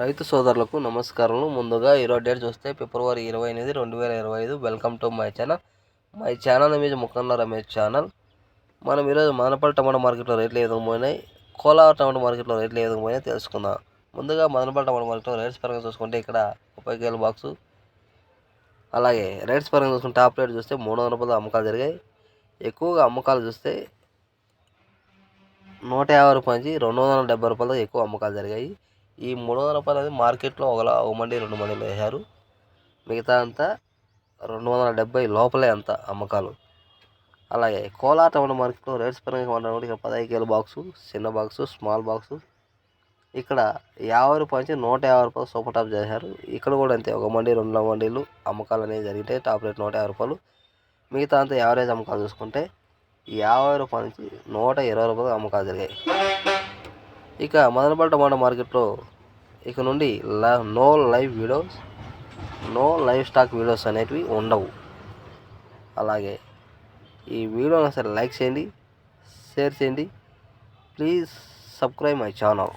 రైతు సోదరులకు నమస్కారములు. ముందుగా ఈరోజు డేట్ చూస్తే ఫిబ్రవరి ఇరవై ఎనిమిది రెండు వేల ఇరవై ఐదు. Welcome to my channel my channel మీద ముఖంలో రమేష్ ఛానల్ మనం ఈరోజు మదనపల్లి టమాటా మార్కెట్లో రేట్లు ఏదో విధంగా పోయినాయి కోలార్ టమాటా మార్కెట్లో రేట్లు ఏ పోయినాయి తెలుసుకుందాం. ముందుగా మదనపల్లి టమాటా మార్కెట్లో రేట్స్ పరంగా చూసుకుంటే ఇక్కడ ముప్పై కేల బాక్సు అలాగే రేట్స్ పరంగా చూసుకుంటే టాప్ రేట్ చూస్తే మూడు వందల రూపాయలు అమ్మకాలు జరిగాయి. ఎక్కువగా అమ్మకాలు చూస్తే నూట యాభై రూపాయల నుంచి రెండు వందల డెబ్బై రూపాయలు ఎక్కువ అమ్మకాలు జరిగాయి. ఈ మూడు వందల రూపాయలు అనేది మార్కెట్లో ఒకలా ఒక మండి రెండు మండీలు వేశారు. మిగతా అంతా రెండు వందల డెబ్బై లోపలే అంత అమ్మకాలు. అలాగే కోలార్ టమాటో మార్కెట్లో రేట్స్ పరంగా మాట్లాడుకుంటే ఇక్కడ పదహైదు కేలు బాక్సు చిన్న బాక్సు స్మాల్ బాక్సు. ఇక్కడ యాభై రూపాయల నుంచి నూట యాభై రూపాయలు సూపర్ టాప్ చేశారు. ఇక్కడ కూడా అంతే ఒక మండి రెండు మండీలు అమ్మకాలు అనేవి జరిగితే టాప్ రేట్ నూట యాభై రూపాయలు. మిగతా అంతా యావరేజ్ అమ్మకాలు చూసుకుంటే యాభై రూపాయల నుంచి నూట ఇరవై రూపాయలు అమ్మకాలు జరిగాయి. ఇక మదనపల్లి టమాటా మార్కెట్లో ఇక నుండి no live videos no live stock videos అనేటివి ఉండవు. అలాగే ఈ వీడియోని సరే లైక్ చేయండి షేర్ చేయండి. Please subscribe my channel.